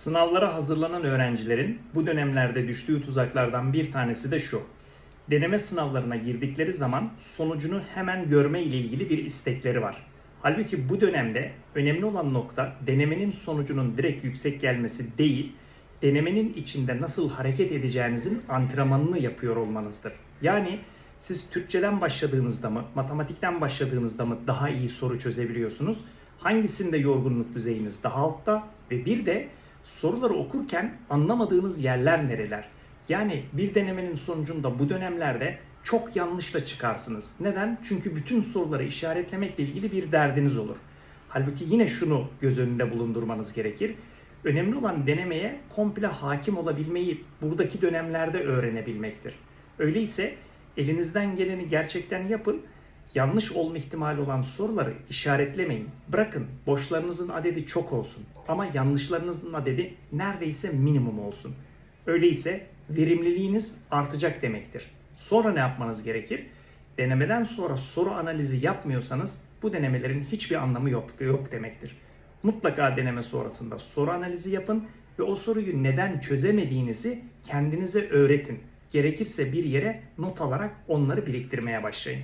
Sınavlara hazırlanan öğrencilerin bu dönemlerde düştüğü tuzaklardan bir tanesi de şu. Deneme sınavlarına girdikleri zaman sonucunu hemen görme ile ilgili bir istekleri var. Halbuki bu dönemde önemli olan nokta denemenin sonucunun direkt yüksek gelmesi değil, denemenin içinde nasıl hareket edeceğinizin antrenmanını yapıyor olmanızdır. Yani siz Türkçeden başladığınızda mı, matematikten başladığınızda mı daha iyi soru çözebiliyorsunuz? Hangisinde yorgunluk düzeyiniz daha altta ve bir de soruları okurken anlamadığınız yerler nereler? Yani bir denemenin sonucunda bu dönemlerde çok yanlışla çıkarsınız. Neden? Çünkü bütün soruları işaretlemekle ilgili bir derdiniz olur. Halbuki yine şunu göz önünde bulundurmanız gerekir. Önemli olan denemeye komple hakim olabilmeyi buradaki dönemlerde öğrenebilmektir. Öyleyse elinizden geleni gerçekten yapın. Yanlış olma ihtimali olan soruları işaretlemeyin. Bırakın boşlarınızın adedi çok olsun ama yanlışlarınızın adedi neredeyse minimum olsun. Öyleyse verimliliğiniz artacak demektir. Sonra ne yapmanız gerekir? Denemeden sonra soru analizi yapmıyorsanız bu denemelerin hiçbir anlamı yok, yok demektir. Mutlaka deneme sonrasında soru analizi yapın ve o soruyu neden çözemediğinizi kendinize öğretin. Gerekirse bir yere not alarak onları biriktirmeye başlayın.